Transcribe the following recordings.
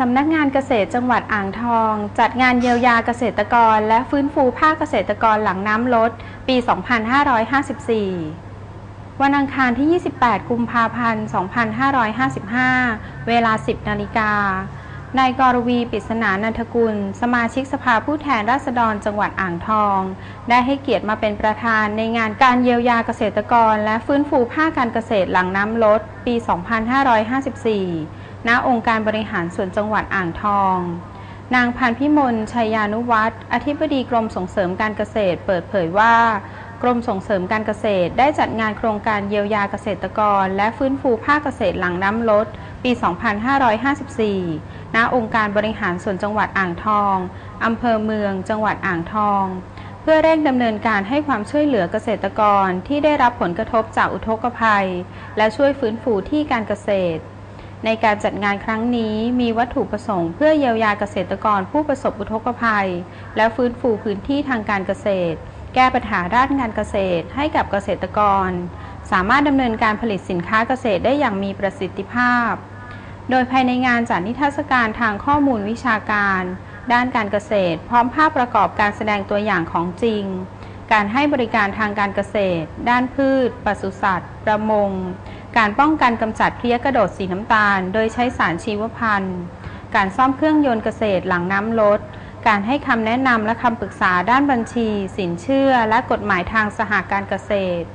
สำนักงานเกษตรจังหวัดอ่างทอง จัดงานเยียวยาเกษตรกร และฟื้นฟูภาคเกษตรกรหลังน้ำลด ปี 2554 วันอังคารที่ 28 กุมภาพันธ์ 2555 เวลา 10 นาฬิกานายกรวีปิศนานันทกุล สมาชิกสภาผู้แทนราษฎรจังหวัดอ่างทอง ได้ให้เกียรติมาเป็นประธานในงานการเยียวยาเกษตรกร และฟื้นฟูภาคการเกษตรหลังน้ำลด ปี 2554 ณองค์การบริหารส่วนจังหวัดอ่างทอง นางพันพิมลชัยยานุวัฒน์อธิบดีกรมส่งเสริมการเกษตร เปิดเผยว่า กรมส่งเสริมการเกษตรได้จัดงานโครงการเยียวยาเกษตรกร และฟื้นฟูภาคเกษตรหลังน้ำลด ปี 2554 ณ องค์การบริหารส่วนจังหวัดอ่างทองอำเภอเมือง จังหวัดอ่างทอง เพื่อเร่งดำเนินการให้ความช่วยเหลือเกษตรกรที่ได้รับผลกระทบจากอุทกภัย และช่วยฟื้นฟูที่การเกษตร ในการจัดงานครั้งนี้มีวัตถุประสงค์เพื่อเยียวยาเกษตรกรผู้ประสบอุทกภัย และฟื้นฟูพื้นที่ทางการเกษตร แก้ปัญหาด้านการเกษตรให้กับเกษตรกร สามารถดำเนินการผลิตสินค้าเกษตรได้อย่างมีประสิทธิภาพ โดยภายในงานจัดนิทรรศการทางข้อมูลวิชาการ ด้านการเกษตร พร้อมภาพประกอบการแสดงตัวอย่างของจริง การให้บริการทางการเกษตร ด้านพืชปศุสัตว์ ประมง การป้องกันกำจัดเพลี้ยกระโดดสีน้ำตาล โดยใช้สารชีวพันธุ์ การซ่อมเครื่องยนต์เกษตรหลังน้ำลด การให้คำแนะนำและคำปรึกษาด้านบัญชี สินเชื่อ และกฎหมายทางสหการเกษตร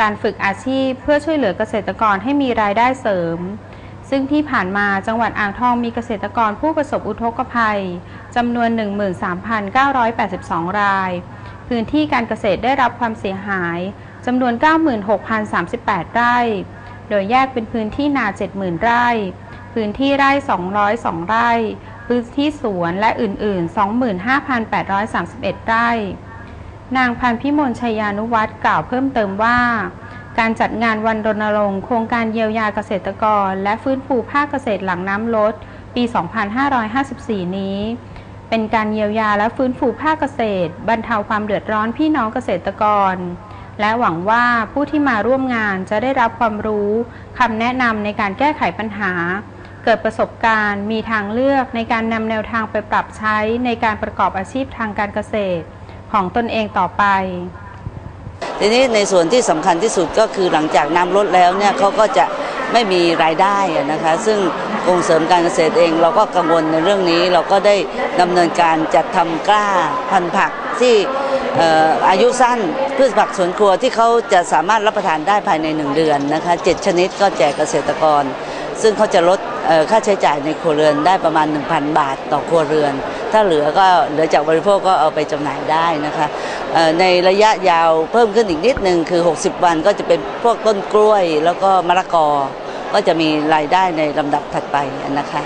การฝึกอาชีพเพื่อช่วยเหลือเกษตรกรให้มีรายได้เสริม ซึ่งที่ผ่านมาจังหวัดอ่างทองมีเกษตรกรผู้ประสบอุทกภัยจำนวน 13,982 ราย พื้นที่การเกษตรได้รับความเสียหายจำนวน 96,038 ไร่ โดยแยกเป็นพื้นที่นา 70,000 ไร่ พื้นที่ไร่ 202 ไร่ พื้นที่สวนและอื่น ๆ 25,831 ไร่ นางพันพิมลชัยานุวัฒน์กล่าวเพิ่มเติมว่า การจัดงานวันรณรงค์โครงการเยียวยาเกษตรกร และฟื้นฟูภาคเกษตรหลังน้ำลด ปี 2554 นี้เป็นการเยียวยาและฟื้นฟูภาคเกษตร บรรเทาความเดือดร้อนพี่น้องเกษตรกร และหวังว่าผู้ที่มาร่วมงานจะได้รับความรู้คำแนะนำในการแก้ไขปัญหา เกิดประสบการณ์ มีทางเลือกในการนำแนวทางไปปรับใช้ในการประกอบอาชีพทางการเกษตร ของตนเองต่อไป ทีนี้ในส่วนที่สำคัญที่สุดก็คือหลังจากน้ำลดแล้วเนี่ยเขาก็จะไม่มีรายได้นะคะ ซึ่งกรมเสริมการเกษตรเองเราก็กังวลในเรื่องนี้เราก็ได้ดำเนินการจัดทำกล้าพันธุ์ผักที่ อายุสั้นพืชผักสวนครัวที่เขาจะสามารถรับประทานได้ภายใน 1 เดือนนะคะเจ็ดชนิดก็แจกเกษตรกร ซึ่งเขาจะลดค่าใช้จ่ายในครัวเรือนได้ประมาณ 1,000 บาทต่อครัวเรือน ถ้าเหลือก็เหลือจากบริโภคก็เอาไปจำหน่ายได้นะคะในระยะยาวเพิ่มขึ้นอีกนิดนึงคือ 60 วันก็จะเป็นพวกต้นกล้วยแล้วก็มะละกอ ก็จะมีรายได้ในลำดับถัดไปนะคะ